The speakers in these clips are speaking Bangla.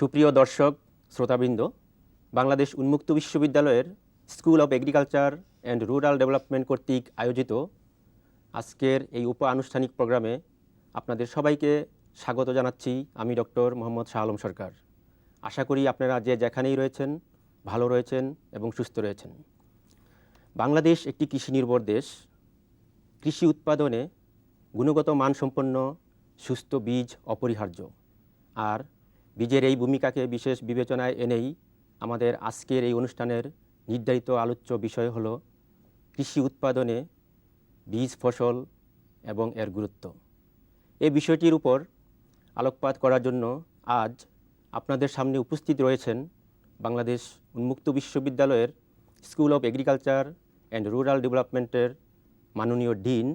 সুপ্রিয় দর্শক, শ্রোতাবৃন্দ, বাংলাদেশ উন্মুক্ত বিশ্ববিদ্যালয়ের school of agriculture and rural development কর্তৃক আয়োজিত আজকের এই উপ আনুষ্ঠানিক প্রোগ্রামে আপনাদের সবাইকে স্বাগত জানাচ্ছি আমি ডক্টর মোহাম্মদ শাহ আলম সরকার। আশা করি আপনারা যে যেখানেই রয়েছেন, ভালো রয়েছেন এবং সুস্থ রয়েছেন। বাংলাদেশ একটি কৃষি নির্ভর দেশ। কৃষি উৎপাদনে গুণগত মানসম্পন্ন, সুস্থ বীজ অপরিহার্য। আর বীজের এই ভূমিকাকে বিশেষ বিবেচনায় এনেই আমাদের আজকের এই অনুষ্ঠানের নির্ধারিত আলোচ্য বিষয় হল কৃষি উৎপাদনে বীজ ফসল এবং এর গুরুত্ব। এই বিষয়টির উপর আলোকপাত করার জন্য আজ আপনাদের সামনে উপস্থিত রয়েছেন বাংলাদেশ উন্মুক্ত বিশ্ববিদ্যালয়ের school of agriculture and rural ডেভেলপমেন্টের মাননীয় ডিন,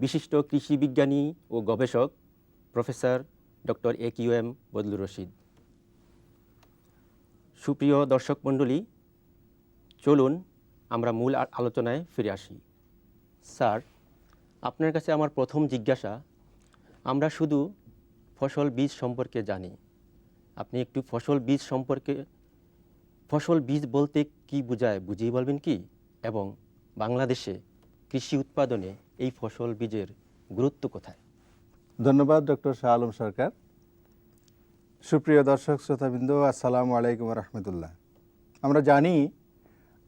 বিশিষ্ট কৃষি বিজ্ঞানী ও গবেষক professor doctor A Q M Badlur Rashid. সুপ্রিয় দর্শক মণ্ডলী, চলুন আমরা মূল আলোচনায় ফিরে আসি। স্যার, আপনার কাছে আমার প্রথম জিজ্ঞাসা, আমরা শুধু ফসল বীজ সম্পর্কে জানি। আপনি একটু ফসল বীজ সম্পর্কে, ফসল বীজ বলতে কি বোঝায় বুঝিয়ে বলবেন কি? এবং বাংলাদেশে কৃষি উৎপাদনে এই ফসল বীজের গুরুত্ব কোথায়? ধন্যবাদ, ডক্টর শাহ আলম সরকার। সুপ্রিয় দর্শক, শ্রোতাবৃন্দ, আসসালামু আলাইকুম রহমতুল্লাহ। আমরা জানি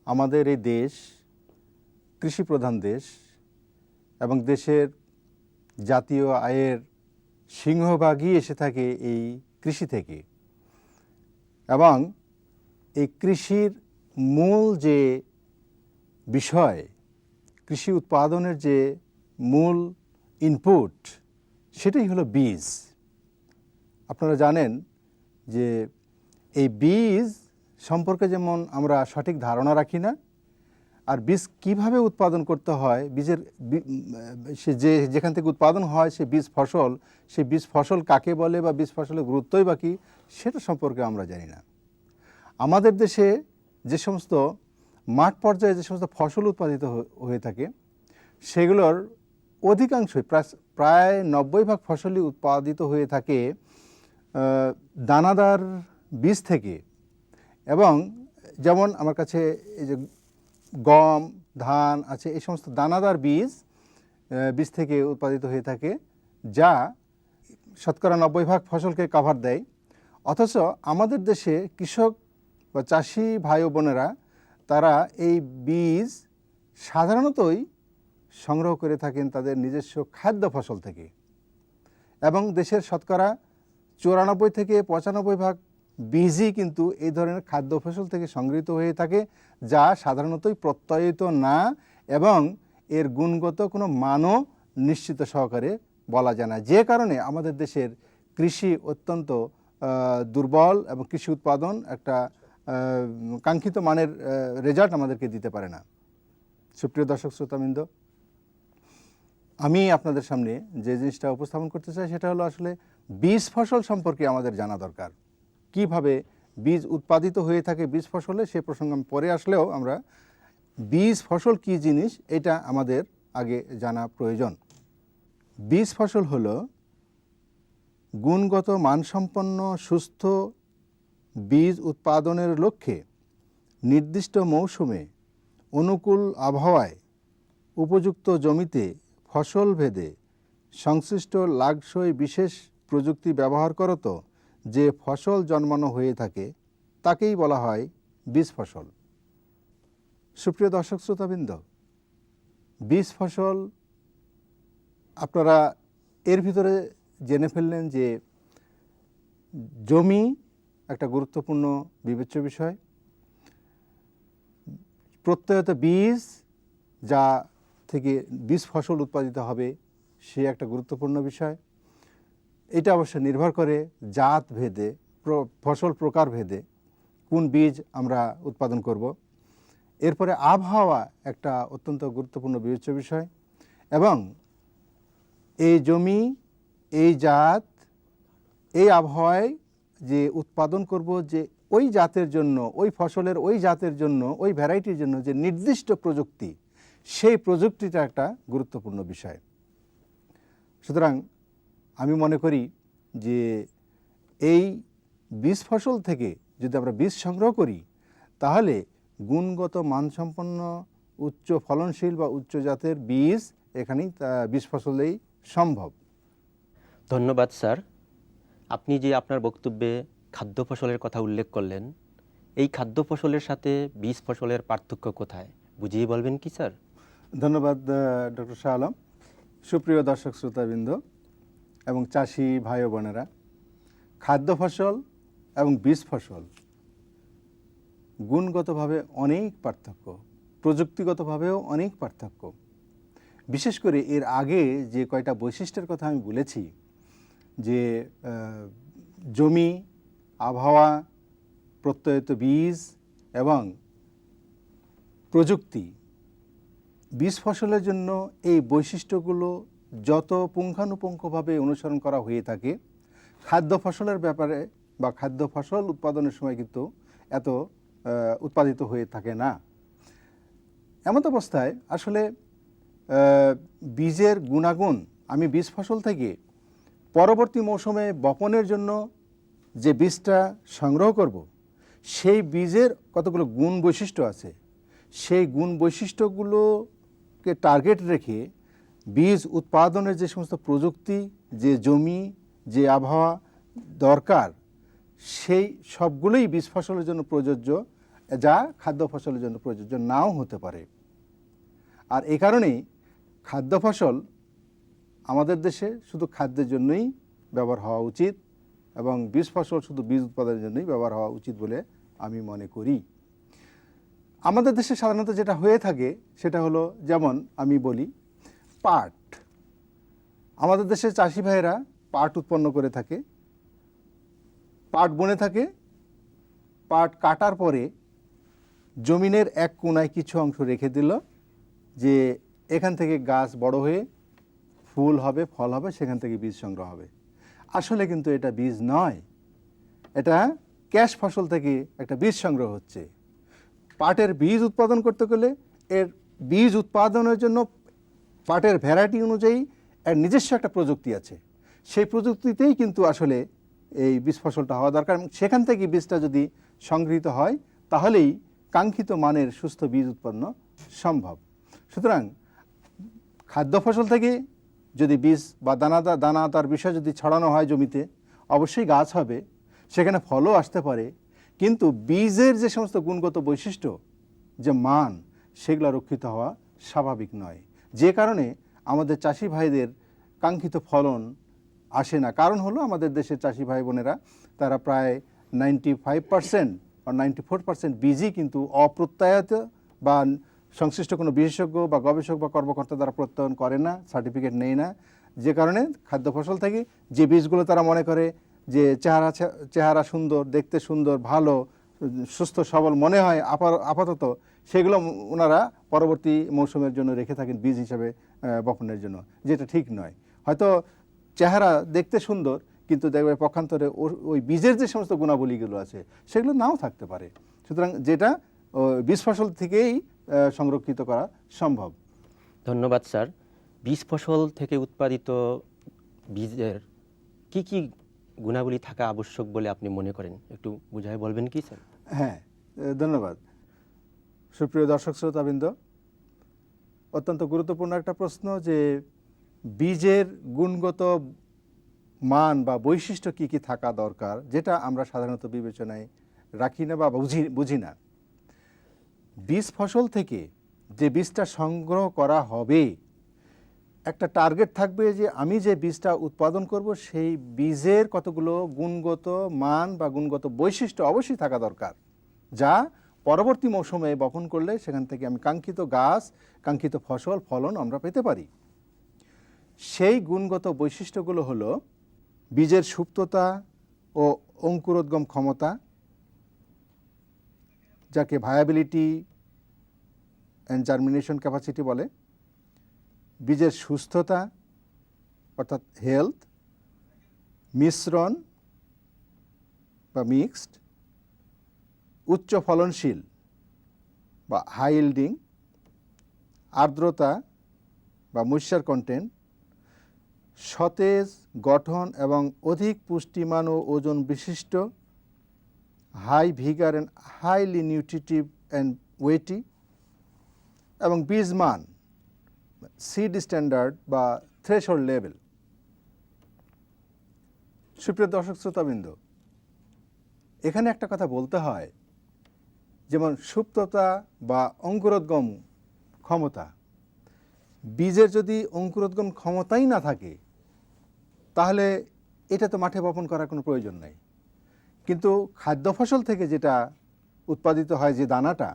আমাদের এই দেশ কৃষি প্রধান দেশ এবং দেশের জাতীয় আয়ের সিংহভাগই এসে থাকে এই কৃষি থেকে। এবং এই কৃষির মূল যে বিষয়, কৃষি উৎপাদনের যে মূল ইনপুট সেটাই হলো বীজ। আপনারা জানেন যে এই বীজ সম্পর্কে যেমন আমরা সঠিক ধারণা রাখি না, আর বীজ কীভাবে উৎপাদন করতে হয়, বীজের সে যে যেখান থেকে উৎপাদন হয় সে বীজ ফসল সেই বীজ ফসল কাকে বলে বা বীজ ফসলের গুরুত্বই বা কী, সেটা সম্পর্কে আমরা জানি না। আমাদের দেশে যে সমস্ত মাঠ পর্যায়ে যে সমস্ত ফসল উৎপাদিত হয়ে থাকে, সেগুলোর অধিকাংশই প্রায়- প্রায় নব্বই ভাগ ফসলই উৎপাদিত হয়ে থাকে দানাদার বীজ থেকে। এবং যেমন আমার কাছে এই যে গম, ধান আছে, এই সমস্ত দানাদার বীজ বীজ থেকে উৎপাদিত হয়ে থাকে, যা শতকরা নব্বই ভাগ ফসলকে কাভার দেয়। অথচ আমাদের দেশে কৃষক বা চাষি ভাই বোনেরা, তারা এই বীজ সাধারণতই সংগ্রহ করে থাকেন তাদের নিজস্ব খাদ্য ফসল থেকে। এবং দেশের শতকরা চুরানব্বই থেকে পঁচানব্বই ভাগ বীজই কিন্তু এই ধরনের খাদ্য ফসল থেকে সংগৃহীত হয়ে থাকে, যা সাধারণতই প্রত্যয়িত না এবং এর গুণগত কোনো মানও নিশ্চিত সহকারে বলা যায় না। যে কারণে আমাদের দেশের কৃষি অত্যন্ত দুর্বল এবং কৃষি উৎপাদন একটা কাঙ্ক্ষিত মানের রেজাল্ট আমাদেরকে দিতে পারে না। সুপ্রিয় দর্শক, শ্রোতাবৃন্দ আমি আপনাদের সামনে যে জিনিসটা উপস্থাপন করতে চাই সেটা হলো আসলে বীজ ফসল সম্পর্কে আমাদের জানা দরকার। কীভাবে বীজ উৎপাদিত হয়ে থাকে বীজ ফসলে সে প্রসঙ্গে আমি পরে আসলেও আমরা বীজ ফসল কি জিনিস এটা আমাদের আগে জানা প্রয়োজন। বীজ ফসল হলো গুণগত মানসম্পন্ন সুস্থ বীজ উৎপাদনের লক্ষ্যে নির্দিষ্ট মৌসুমে অনুকূল আবহাওয়ায় উপযুক্ত জমিতে ফসল ভেদে সংশ্লিষ্ট লাগসই বিশেষ প্রযুক্তি ব্যবহার করত যে ফসল জন্মানো হয়ে থাকে, তাকেই বলা হয় বীজ ফসল। সুপ্রিয় দর্শক শ্রোতাবৃন্দ, বীজ ফসল আপনারা এর ভিতরে জেনে ফেললেন যে জমি একটা গুরুত্বপূর্ণ বিবেচ্য বিষয়। প্রত্যয়ত বীজ যা থেকে বীজ ফসল উৎপাদিত হবে, সে একটা গুরুত্বপূর্ণ বিষয়। এটা অবশ্য নির্ভর করে জাত ভেদে ফসল প্রকার ভেদে কোন বীজ আমরা উৎপাদন করব। এরপরে আবহাওয়া একটা অত্যন্ত গুরুত্বপূর্ণ বিবেচ্য বিষয় এবং এই জমি, এই জাত, এই আবহাওয়ায় যে উৎপাদন করব, যে ওই জাতের জন্য, ওই ফসলের ওই জাতের জন্য, ওই ভ্যারাইটির জন্য যে নির্দিষ্ট প্রযুক্তি সেই প্রযুক্তিটা একটা গুরুত্বপূর্ণ বিষয়। সুতরাং আমি মনে করি যে এই বীজ ফসল থেকে যদি আমরা বীজ সংগ্রহ করি, তাহলে গুণগত মানসম্পন্ন উচ্চ ফলনশীল বা উচ্চ জাতের বীজ এখানেই বীজ ফসলেই সম্ভব। ধন্যবাদ, স্যার। আপনি যে আপনার বক্তব্যে খাদ্য ফসলের কথা উল্লেখ করলেন, এই খাদ্য ফসলের সাথে বীজ ফসলের পার্থক্য কোথায়? বুঝিয়ে বলবেন কি, স্যার? ধন্যবাদ ডক্টর শাহ আলম। সুপ্রিয় দর্শক শ্রোতাবৃন্দ এবং চাষি ভাই বোনেরা, খাদ্য ফসল এবং বীজ ফসল গুণগতভাবে অনেক পার্থক্য, প্রযুক্তিগতভাবেও অনেক পার্থক্য। বিশেষ করে এর আগে যে কয়টা বৈশিষ্ট্যের কথা আমি বলেছি, যে জমি, আবহাওয়া, প্রত্যয়িত বীজ এবং প্রযুক্তি বীজ ফসলের জন্য এই বৈশিষ্ট্যগুলো যত পুঙ্খানুপুঙ্খভাবে অনুসরণ করা হয়ে থাকে, খাদ্য ফসলের ব্যাপারে বা খাদ্য ফসল উৎপাদনের সময় কিন্তু এত উৎপাদিত হয়ে থাকে না। এমত অবস্থায় আসলে বীজের গুণাগুণ, আমি বীজ ফসল থেকে পরবর্তী মৌসুমে বপনের জন্য যে বীজটা সংগ্রহ করব, সেই বীজের কতগুলো গুণ বৈশিষ্ট্য আছে? সেই গুণ বৈশিষ্ট্যগুলোকে টার্গেট রেখে বীজ উৎপাদনের যে সমস্ত প্রযুক্তি, যে জমি, যে আবহাওয়া দরকার, সেই সবগুলোই বীজ ফসলের জন্য প্রযোজ্য, যা খাদ্য ফসলের জন্য প্রযোজ্য নাও হতে পারে। আর এই কারণেই খাদ্য ফসল আমাদের দেশে শুধু খাদ্যের জন্যই ব্যবহার হওয়া উচিত এবং বীজ ফসল শুধু বীজ উৎপাদনের জন্যই ব্যবহার হওয়া উচিত বলে আমি মনে করি। আমাদের দেশে সাধারণত যেটা হয়ে থাকে, সেটা হলো যেমন আমি বলি, পাট। আমাদের দেশের চাষি ভাইয়েরা পাট উৎপন্ন করে থাকে। পাট বনে থাকে। পাট কাটার পরে জমিনের এক কোনায় কিছু অংশ রেখে দিল, যে এখান থেকে গাছ বড় হয়ে ফুল হবে, ফল হবে, সেখান থেকে বীজ সংগ্রহ হবে। আসলে কিন্তু এটা বীজ নয়। এটা ক্যাশ ফসল থেকে একটা বীজ সংগ্রহ হচ্ছে। পাটের বীজ উৎপাদন করতে গেলে এর বীজ উৎপাদনের জন্য পাটের ভ্যারাইটি অনুযায়ী এর নিজস্ব একটা প্রযুক্তি আছে। সেই প্রযুক্তিতেই কিন্তু আসলে এই বীজ ফসলটা হওয়া দরকার সেখান থেকে বীজটা যদি সংগৃহীত হয়, তাহলেই কাঙ্ক্ষিত মানের সুস্থ বীজ উৎপন্ন সম্ভব। সুতরাং খাদ্য ফসল থেকে যদি বীজ বা দানাদার দানাদার বিষয় যদি ছড়ানো হয় জমিতে, অবশ্যই গাছ হবে। সেখানে ফলও আসতে পারে। কিন্তু বীজের যে সমস্ত গুণগত বৈশিষ্ট্য, যে মান, সেগুলো রক্ষিত হওয়া স্বাভাবিক নয়। যে কারণে আমাদের চাষি ভাইদের কাঙ্ক্ষিত ফলন আসে না। কারণ হলো আমাদের দেশের চাষি ভাই বোনেরা, তারা প্রায় নাইনটি ফাইভ পার্সেন্ট বা নাইনটি ফোর পার্সেন্ট বীজই কিন্তু অপ্রত্যায়িত বা সংশ্লিষ্ট কোনো বিশেষজ্ঞ বা গবেষক বা কর্মকর্তা দ্বারা প্রত্যয়ন করে না, সার্টিফিকেট নেই না। যে কারণে খাদ্য ফসল থেকে যে বীজগুলো তারা মনে করে যে চেহারা চেহারা সুন্দর, দেখতে সুন্দর, ভালো, সুস্থ, সবল মনে হয় আপাতত, সেগুলো ওনারা পরবর্তী মৌসুমের জন্য রেখে থাকেন বীজ হিসাবে বপনের জন্য, যেটা ঠিক নয়। হয়তো চেহারা দেখতে সুন্দর, কিন্তু দেখবে পক্ষান্তরে ওই বীজের যে সমস্ত গুণাবলীগুলো আছে, সেগুলো নাও থাকতে পারে। সুতরাং যেটা বীজ ফসল থেকেই সংরক্ষিত করা সম্ভব। ধন্যবাদ, স্যার। বীজ ফসল থেকে উৎপাদিত বীজের কি কি গুণাবলী থাকা আবশ্যক বলে আপনি মনে করেন? একটু বুঝায় বলবেন কি, স্যার? হ্যাঁ ধন্যবাদ। সুপ্রিয় দর্শক, শ্রোতাবৃন্দ, অত্যন্ত গুরুত্বপূর্ণ একটা প্রশ্ন যে বীজের গুণগত মান বা বৈশিষ্ট্য কি কি থাকা দরকার, যেটা আমরা সাধারণত বিবেচনায় রাখি না বা বুঝি বুঝি না। বীজ ফসল থেকে যে বীজটা সংগ্রহ করা হবে একটা টার্গেট থাকবে যে আমি যে বীজটা উৎপাদন করব, সেই বীজের কতগুলো গুণগত মান বা গুণগত বৈশিষ্ট্য অবশ্যই থাকা দরকার। যা পরবর্তী মৌসুমে বপন করলে সেখান থেকে আমি কাঙ্ক্ষিত গাছ, কাঙ্ক্ষিত ফসল, ফলন আমরা পেতে পারি। সেই গুণগত বৈশিষ্ট্যগুলো হলো বীজের সুপ্ততা ও অঙ্কুরোদ্গম ক্ষমতা, যাকে ভায়াবিলিটি অ্যান্ড জার্মিনেশন ক্যাপাসিটি বলে। বীজের সুস্থতা, অর্থাৎ হেলথ মিশ্রণ বা মিক্সড উচ্চ ফলনশীল বা হাই ইল্ডিং আর্দ্রতা বা ময়শ্চার কন্টেন্ট সতেজ গঠন এবং অধিক পুষ্টিমান ও ওজন বিশিষ্ট high vigour and highly nutritive and weighty এবং বীজ মান সিড স্ট্যান্ডার্ড বা থ্রেশহোল্ড লেভেল সুপ্রিয় দর্শক, শ্রোতাবৃন্দ, এখানে একটা কথা বলতে হয়, যেমন সুপ্ততা বা অঙ্কুরোদ্গম ক্ষমতা। বীজের যদি অঙ্কুরোদ্গম ক্ষমতাই না থাকে, তাহলে এটা তো মাঠে বপন করার কোনো প্রয়োজন নেই। কিন্তু খাদ্য ফসল থেকে যেটা উৎপাদিত হয় যে দানাটা,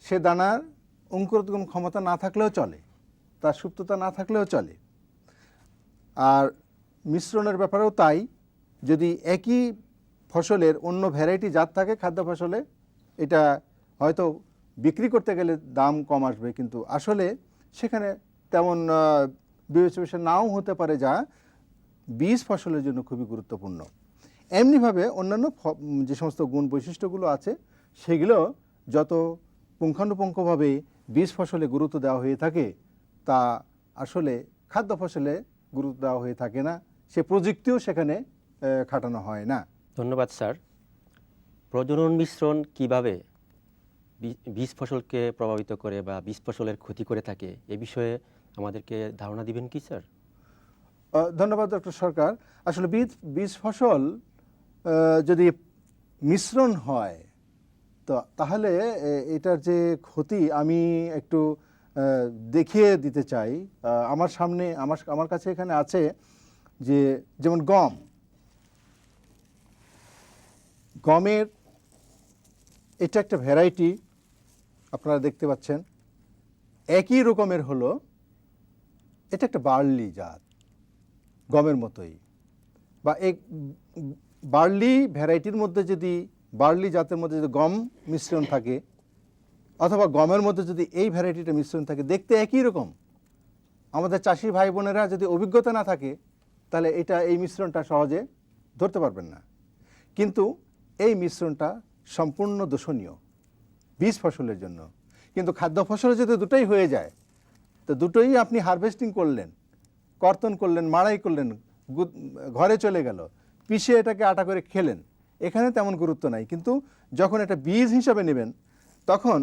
সে দানার অঙ্কুরোদ্গম ক্ষমতা না থাকলেও চলে। তার সুপ্ততা না থাকলেও চলে। আর মিশ্রণের ব্যাপারেও তাই, যদি একই ফসলের অন্য ভ্যারাইটি জাত থাকে খাদ্য ফসলে, এটা হয়তো বিক্রি করতে গেলে দাম কম আসবে, কিন্তু আসলে সেখানে তেমন বিবেচনা নাও হতে পারে যা বীজ ফসলের জন্য খুবই গুরুত্বপূর্ণ। এমনিভাবে অন্যান্য যে সমস্ত গুণ বৈশিষ্ট্যগুলো আছে, সেগুলো যত পুঙ্খানুপুঙ্খভাবে বীজ ফসলে গুরুত্ব দেওয়া হয়ে থাকে তা আসলে খাদ্য ফসলে গুরুত্ব দেওয়া হয়ে থাকে না। সে প্রযুক্তিও সেখানে খাটানো হয় না। ধন্যবাদ স্যার। প্রজনন মিশ্রণ কীভাবে বীজ ফসলকে প্রভাবিত করে বা বীজ ফসলের ক্ষতি করে থাকে এ বিষয়ে আমাদেরকে ধারণা দিবেন কি স্যার? ধন্যবাদ ডক্টর সরকার। আসলে বীজ বীজ ফসল যদি মিশ্রণ হয় তো তাহলে এটার যে ক্ষতি আমি একটু দেখিয়ে দিতে চাই। আমার সামনে, আমার আমার কাছে এখানে আছে যে, যেমন গম। গমের এটা একটা ভ্যারাইটি আপনারা দেখতে পাচ্ছেন। একই রকমের হলো, এটা একটা বার্লি জাত, গমের মতোই। বা এক, বার্লি ভ্যারাইটির মধ্যে যদি, বার্লি জাতের মধ্যে যদি গম মিশ্রণ থাকে অথবা গমের মধ্যে যদি এই ভ্যারাইটিটা মিশ্রণ থাকে, দেখতে একই রকম। আমাদের চাষি ভাই বোনেরা যদি অভিজ্ঞতা না থাকে, তাহলে এটা এই মিশ্রণটা সহজে ধরতে পারবেন না। কিন্তু এই মিশ্রণটা সম্পূর্ণ দূষণীয় বীজ ফসলের জন্য। কিন্তু খাদ্য ফসলে যদি দুটোই হয়ে যায়, তো দুটোই আপনি হারভেস্টিং করলেন, কর্তন করলেন, মাড়াই করলেন ঘরে চলে গেল, পিষে এটাকে আটা করে খেলেন, এখানে তেমন গুরুত্ব নাই। কিন্তু যখন এটা বীজ হিসাবে নেবেন, তখন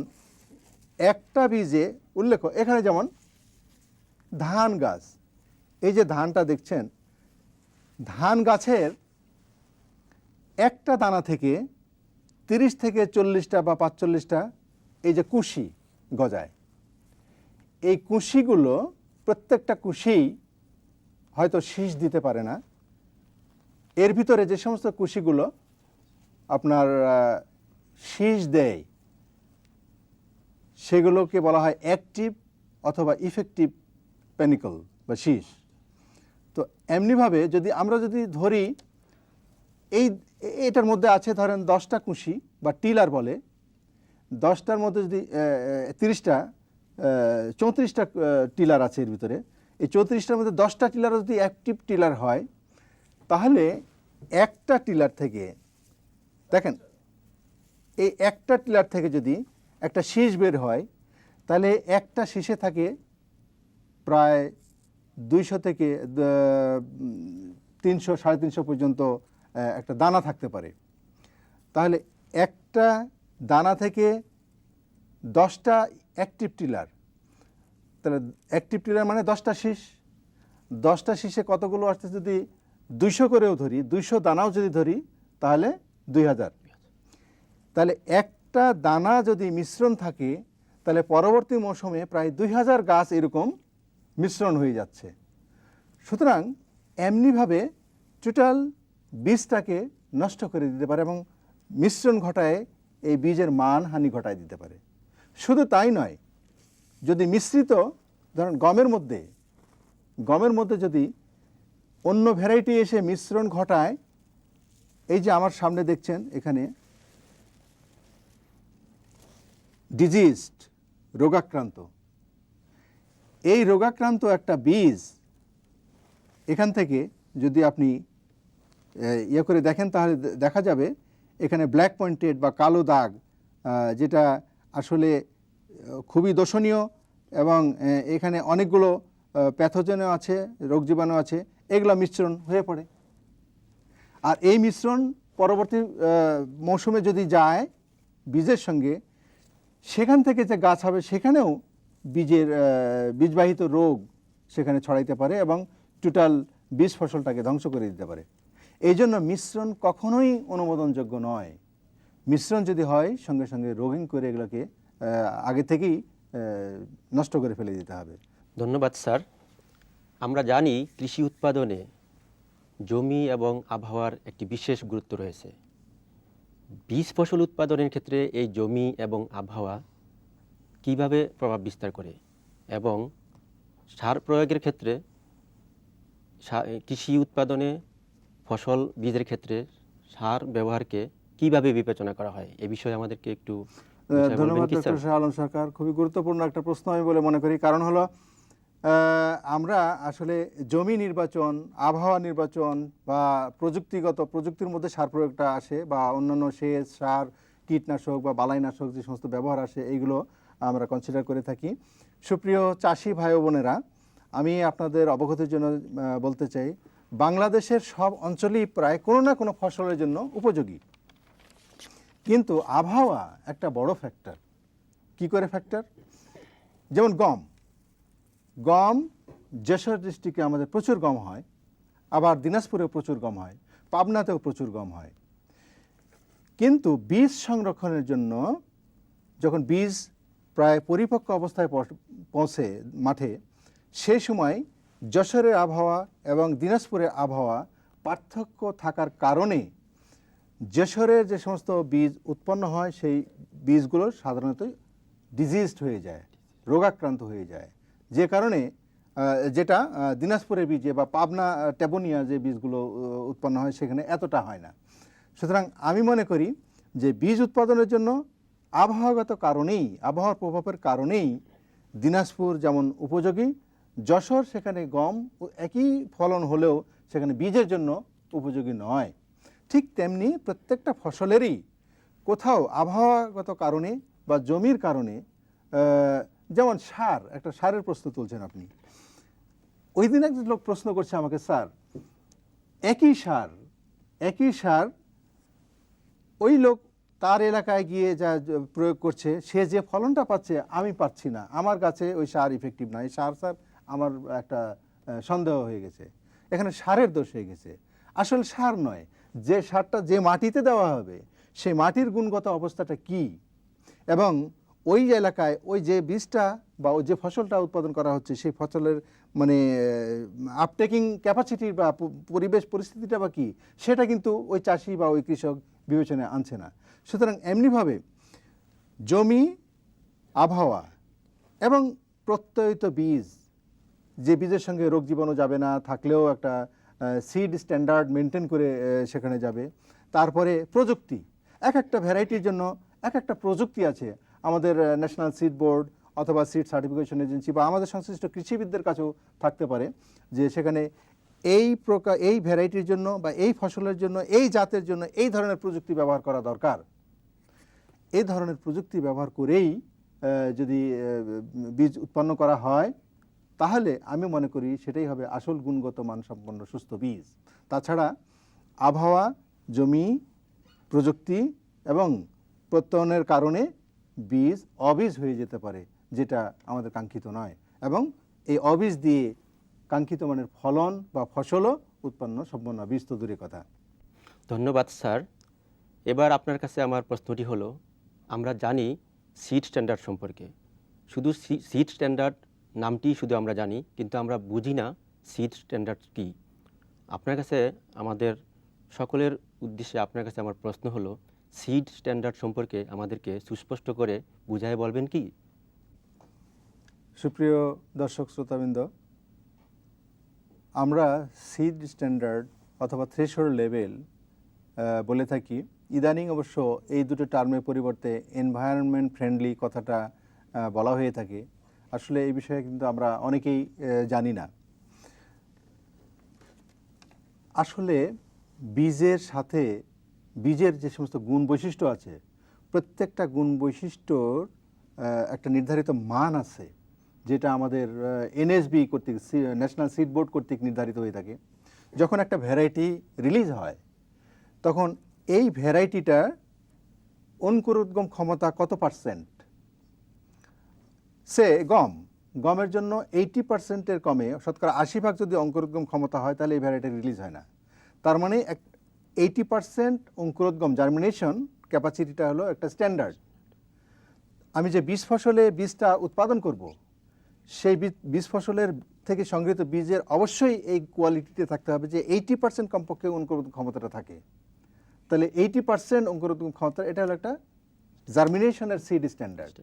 একটা বীজে, উল্লেখ, এখানে যেমন ধান গাছ, এই যে ধানটা দেখছেন, ধান গাছের একটা দানা থেকে তিরিশ থেকে চল্লিশটা বা পাঁচচল্লিশটা এই যে কুশি গজায়। এই কুশিগুলো প্রত্যেকটা কুশিই হয়তো শীষ দিতে পারে না। এর ভিতরে যে সমস্ত কুশিগুলো আপনার শীষ দেয় সেগুলোকে বলা হয় অ্যাক্টিভ অথবা ইফেক্টিভ প্যানিকল বা শীষ। তো এমনিভাবে যদি আমরা যদি ধরি, এই, এটার মধ্যে আছে ধরেন দশটা কুশি বা টিলার বলে। দশটার মধ্যে যদি তিরিশটা চৌত্রিশটা টিলার আছে এর ভিতরে। এই চৌত্রিশটার মধ্যে দশটা টিলার যদি অ্যাক্টিভ টিলার হয়, তাহলে একটা টিলার থেকে, দেখেন, এই একটা টিলার থেকে যদি একটা শীষ বের হয়, তাহলে একটা শীষে থাকে প্রায় দুইশো থেকে তিনশো, সাড়ে তিনশো পর্যন্ত একটা দানা থাকতে পারে। তাহলে একটা দানা থেকে দশটা অ্যাক্টিভ টিলার, তাহলে অ্যাক্টিভ টিলার মানে দশটা শীষ। দশটা শীষে কতগুলো আসতে যদি দুইশো করেও ধরি, দুইশো দানাও যদি ধরি, তাহলে দুই হাজার। তাহলে একটা দানা যদি মিশ্রণ থাকে, তাহলে পরবর্তী মৌসুমে প্রায় দুই হাজার গাছ এরকম মিশ্রণ হয়ে যাচ্ছে। সুতরাং এমনিভাবে টোটাল বীজটাকে নষ্ট করে দিতে পারে এবং মিশ্রণ ঘটায় এই বীজের মান হানি ঘটায় দিতে পারে। শুধু তাই নয়, যদি মিশ্রিত, ধরেন গমের মধ্যে গমের মধ্যে যদি অন্য ভ্যারাইটি এসে মিশ্রণ ঘটায়, এই যে আমার সামনে দেখছেন এখানে ডিজিজড রোগাক্রান্ত। এই রোগাক্রান্ত একটা বীজ, এখান থেকে যদি আপনি ইয়ে করে দেখেন তাহলে দেখা যাবে এখানে ব্ল্যাক পয়েন্টেড বা কালো দাগ যেটা আসলে খুবই দোষণীয় এবং এখানে অনেকগুলো প্যাথোজেনও আছে, রোগ জীবাণু আছে, এগুলো মিশ্রণ হয়ে পড়ে। আর এই মিশ্রণ পরবর্তী মৌসুমে যদি যায়, বীজের সঙ্গে সেখান থেকে যে গাছ হবে, সেখানেও বীজের বীজবাহিত রোগ সেখানে ছড়াইতে পারে এবং টোটাল বীজ ফসলটাকে ধ্বংস করে দিতে পারে। এই জন্য মিশ্রণ কখনোই অনুমোদনযোগ্য নয়। মিশ্রণ যদি হয়, সঙ্গে সঙ্গে রোগিং করে এগুলোকে আগে থেকেই নষ্ট করে ফেলে দিতে হবে। ধন্যবাদ, স্যার। আমরা জানি কৃষি উৎপাদনে জমি এবং আবহাওয়ার একটি বিশেষ গুরুত্ব রয়েছে। বীজ ফসল উৎপাদনের ক্ষেত্রে এই জমি এবং আবহাওয়া কীভাবে প্রভাব বিস্তার করে? এবং সার প্রয়োগের ক্ষেত্রে কৃষি উৎপাদনে ফসল বীজের ক্ষেত্রে সার ব্যবহারকে কীভাবে বিবেচনা করা হয়? এ বিষয়ে আমাদেরকে একটু ধন্যবাদ ডক্টর শাহ আলম সরকার। খুবই গুরুত্বপূর্ণ একটা প্রশ্ন আমি বলে মনে করি। কারণ হলো আমরা আসলে জমি নির্বাচন, আবহাওয়া নির্বাচন বা প্রযুক্তিগত, প্রযুক্তির মধ্যে সার প্রয়োগটা আসে বা অন্যান্য সেচ, সার, কীটনাশক বা বালাইনাশক যে সমস্ত ব্যবহার আসে এইগুলো আমরা কনসিডার করে থাকি। সুপ্রিয় চাষি ভাই বোনেরা, আমি আপনাদের অবগতির জন্য বলতে চাই, বাংলাদেশের সব অঞ্চলেই প্রায় কোনো না কোনো ফসলের জন্য উপযোগী। কিন্তু আবহাওয়া একটা বড় ফ্যাক্টর কি করে ফ্যাক্টর যেমন গম। গম, যশোর ডিস্ট্রিক্টে আমাদের প্রচুর গম হয়, আবার দিনাজপুরেও প্রচুর গম হয়, পাবনাতেও প্রচুর গম হয়। কিন্তু বীজ সংরক্ষণের জন্য যখন বীজ প্রায় পরিপক্ক অবস্থায় পৌঁছ- মাঠে সেই সময় যশোরের আবহাওয়া এবং দিনাজপুরের আবহাওয়া পার্থক্য থাকার কারণে যশোরের যে সমস্ত বীজ উৎপন্ন হয়, সেই বীজগুলো সাধারণত ডিজিজড হয়ে যায়, রোগাক্রান্ত হয়ে যায়। যে কারণে যেটা দিনাজপুরের বীজে বা পাবনা আহ, টেবোনিয়া যে বীজগুলো উৎপন্ন হয় সেখানে এতটা হয় না। সুতরাং আমি মনে করি যে বীজ উৎপাদনের জন্য আবহাওয়াগত কারণেই আবহাওয়ার প্রভাবের কারণেই দিনাজপুর যেমন উপযোগী যশোর সেখানে গম একই ফলন হলেও সেখানে বীজের জন্য উপযোগী নয়। ঠিক তেমনি প্রত্যেকটা ফসলেরই কোথাও আবহাওয়াগত কারণে বা জমির কারণে যেমন সার, একটা সারের প্রশ্ন তুলছেন আপনি। ওই দিন একজন লোক প্রশ্ন করছে আমাকে, স্যার, একই সার একই সার, ওই লোক তার এলাকায় গিয়ে যা প্রয়োগ করছে, সে যে ফলনটা পাচ্ছে, আমি পাচ্ছি না। আমার কাছে ওই সার ইফেক্টিভ নয় সার সার আমার একটা সন্দেহ হয়ে গেছে। এখানে সারের দোষ হয়ে গেছে। আসলে সার নয়। যে সারটা যে মাটিতে দেওয়া হবে সেই মাটির গুণগত অবস্থাটা কি? এবং ওই এলাকায় ওই যে বীজটা বা ওই যে ফসলটা উৎপাদন করা হচ্ছে, সেই ফসলের মানে আপটেকিং ক্যাপাসিটি বা পরিবেশ পরিস্থিতিটা বা কি, সেটা কিন্তু ওই চাষি বা ওই কৃষক বিবেচনায় আনছে না। সুতরাং এমনিভাবে জমি, আবহাওয়া এবং প্রত্যয়িত বীজ, যে বীজের সঙ্গে রোগ জীবাণু যাবে না, থাকলেও একটা সিড স্ট্যান্ডার্ড মেনটেন করে সেখানে যাবে। তারপরে প্রযুক্তি, এক একটা ভ্যারাইটির জন্য এক একটা প্রযুক্তি আছে। আমাদের ন্যাশনাল সিড বোর্ড অথবা সিড সার্টিফিকেশন এজেন্সি বা আমাদের সংশ্লিষ্ট কৃষিবিদদের কাছেও থাকতে পারে যে সেখানে এই প্রকার এই ভ্যারাইটির জন্য বা এই ফসলের জন্য, এই জাতের জন্য এই ধরনের প্রযুক্তি ব্যবহার করা দরকার। এই ধরনের প্রযুক্তি ব্যবহার করেই যদি বীজ উৎপন্ন করা হয়, তাহলে আমি মনে করি সেটাই হবে আসল গুণগত মানসম্পন্ন সুস্থ বীজ। তাছাড়া আবহাওয়া, জমি, প্রযুক্তি এবং প্রত্যয়নের কারণে বীজ অবীজ হয়ে যেতে পারে, যেটা আমাদের কাঙ্ক্ষিত নয়। এবং এই অবীজ দিয়ে কাঙ্ক্ষিত মানের ফলন বা ফসলও উৎপন্ন, সম্পন্ন বীজ তো দূরে কথা। ধন্যবাদ, স্যার। এবার আপনার কাছে আমার প্রশ্নটি হলো, আমরা জানি সিড স্ট্যান্ডার্ড সম্পর্কে। শুধু সিড স্ট্যান্ডার্ড নামটি শুধু আমরা জানি, কিন্তু আমরা বুঝি না সিড স্ট্যান্ডার্ড কি। আপনার কাছে আমাদের সকলের উদ্দেশ্যে আপনার কাছে আমার প্রশ্ন হলো সিড স্ট্যান্ডার্ড সম্পর্কে আমাদেরকে সুস্পষ্ট করে বুঝায় বলবেন কি? সুপ্রিয় দর্শক শ্রোতাবৃন্দ, আমরা সিড স্ট্যান্ডার্ড অথবা থ্রেশহোল্ড লেভেল বলে থাকি। ইদানিং অবশ্য এই দুটো টার্মের পরিবর্তে এনভায়রনমেন্ট ফ্রেন্ডলি কথাটা বলা হয়ে থাকে। আসলে এই বিষয়ে কিন্তু আমরা অনেকেই জানি না। আসলে বীজের সাথে বীজের যে সমস্ত গুণ বৈশিষ্ট্য আছে, প্রত্যেকটা গুণ বৈশিষ্ট্যর একটা নির্ধারিত মান আছে, যেটা আমাদের এনএসবি কর্তৃক ন্যাশনাল সিড বোর্ড কর্তৃক নির্ধারিত হয়ে থাকে। যখন একটা ভ্যারাইটি রিলিজ হয়, তখন এই ভ্যারাইটিটা অঙ্কুরোদ্গম ক্ষমতা কত পার্সেন্ট সে গম। গমের জন্য এইটি পার্সেন্টের কমে শতকরা আশি ভাগ যদি অঙ্কুরোদ্গম ক্ষমতা হয়, তাহলে এই ভ্যারাইটি রিলিজ হয় না। তার মানে এইটি পার্সেন্ট অঙ্কুরোদ্গম জার্মিনেশন ক্যাপাসিটিটা হলো একটা স্ট্যান্ডার্ড আমি যে বীজ ফসলে বীজটা উৎপাদন করব, সেই বীজ- ফসলের থেকে সংগৃহীত বীজের অবশ্যই এই কোয়ালিটিতে থাকতে হবে যে এইটি পার্সেন্ট কমপক্ষে অঙ্কুরোদ্গম ক্ষমতাটা থাকে। তাহলে এইটি পার্সেন্ট অঙ্কুরোদ্গম ক্ষমতা, এটা হলো একটা জার্মিনেশনের সিড স্ট্যান্ডার্ড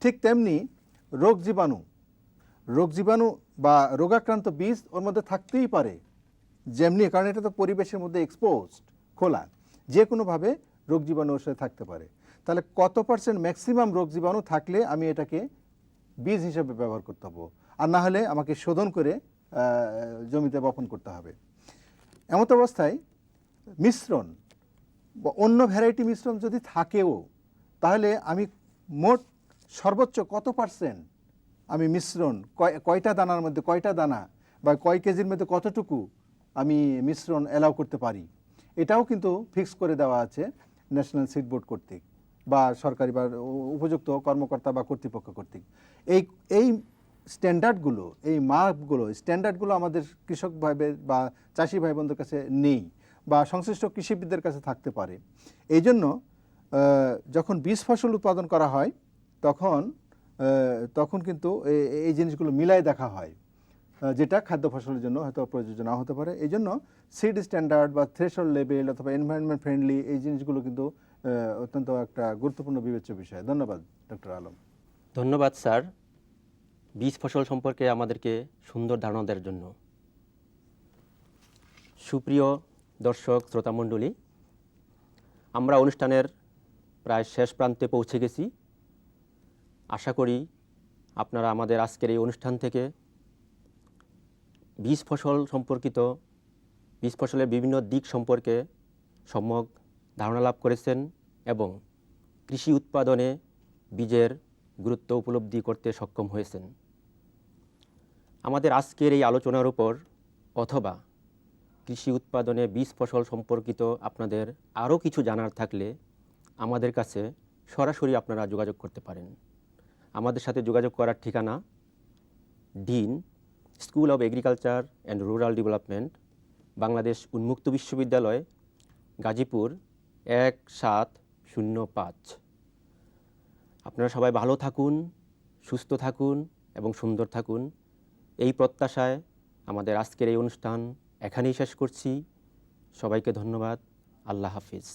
ঠিক তেমনি রোগ জীবাণু রোগ জীবাণু বা রোগাক্রান্ত বীজ ওর মধ্যে থাকতেই পারে। যেমনি, কারণ এটা তো পরিবেশের মধ্যে এক্সপোজড খোলা। যে কোনোভাবে রোগ জীবাণু ওর সাথে থাকতে পারে। তাহলে কত পার্সেন্ট ম্যাক্সিমাম রোগ জীবাণু থাকলে আমি এটাকে বীজ হিসেবে ব্যবহার করতে হব? আর না হলে আমাকে শোধন করে জমিতে বপন করতে হবে। এমত অবস্থায় মিশ্রণ অন্য ভ্যারাইটি মিশ্রণ যদি থাকেও, তাহলে আমি মোট সর্বোচ্চ কত পার্সেন্ট আমি মিশ্রণ, কয়- কয়টা দানার মধ্যে কয়টা দানা, বা কয় কেজির মধ্যে কতটুকু আমি মিশ্রণ অ্যালাউ করতে পারি। এটাও কিন্তু ফিক্স করে দেওয়া আছে ন্যাশনাল সিড বোর্ড কর্তৃক বা সরকারি বা উপযুক্ত কর্মকর্তা বা কর্তৃপক্ষ কর্তৃক। এই এই স্ট্যান্ডার্ডগুলো এই মাপগুলো স্ট্যান্ডার্ডগুলো আমাদের কৃষক ভাই বে- চাষি ভাই বোনদের কাছে নেই বা সংশ্লিষ্ট কৃষিবিদদের কাছে থাকতে পারে। এই জন্য যখন বীজ ফসল উৎপাদন করা হয়, তখন তখন কিন্তু এই জিনিসগুলো মিলাই দেখা হয়। যেটা খাদ্য ফসলের জন্য হয়তো প্রযোজ্য নাও হতে পারে। এই জন্য সিড স্ট্যান্ডার্ড বা থ্রেশল লেভেল অথবা এনভায়রনমেন্ট ফ্রেন্ডলি এই জিনিসগুলো কিন্তু অত্যন্ত একটা গুরুত্বপূর্ণ বিবেচ্য বিষয়। ধন্যবাদ ডক্টর আলম। ধন্যবাদ, স্যার। বীজ ফসল সম্পর্কে আমাদেরকে সুন্দর ধারণা দেওয়ার জন্য। সুপ্রিয় দর্শক, শ্রোতামণ্ডলী, আমরা অনুষ্ঠানের প্রায় শেষ প্রান্তে পৌঁছে গেছি। আশা করি আপনারা আমাদের আজকের এই অনুষ্ঠান থেকে বীজ ফসল সম্পর্কিত, বীজ ফসলের বিভিন্ন দিক সম্পর্কে সম্যক ধারণা লাভ করেছেন এবং কৃষি উৎপাদনে বীজের গুরুত্ব উপলব্ধি করতে সক্ষম হয়েছেন। আমাদের আজকের এই আলোচনার উপর অথবা কৃষি উৎপাদনে বীজ ফসল সম্পর্কিত আপনাদের আরও কিছু জানার থাকলে আমাদের কাছে সরাসরি আপনারা যোগাযোগ করতে পারেন। আমাদের সাথে যোগাযোগ করার ঠিকানা dean school of agriculture and rural development Bangladesh উন্মুক্ত বিশ্ববিদ্যালয় গাজীপুর এক সাত শূন্য পাঁচ আপনারা সবাই ভালো থাকুন সুস্থ থাকুন এবং সুন্দর থাকুন এই প্রত্যাশায় আমাদের আজকের এই অনুষ্ঠান এখানেই শেষ করছি। সবাইকে ধন্যবাদ। আল্লাহ হাফিজ।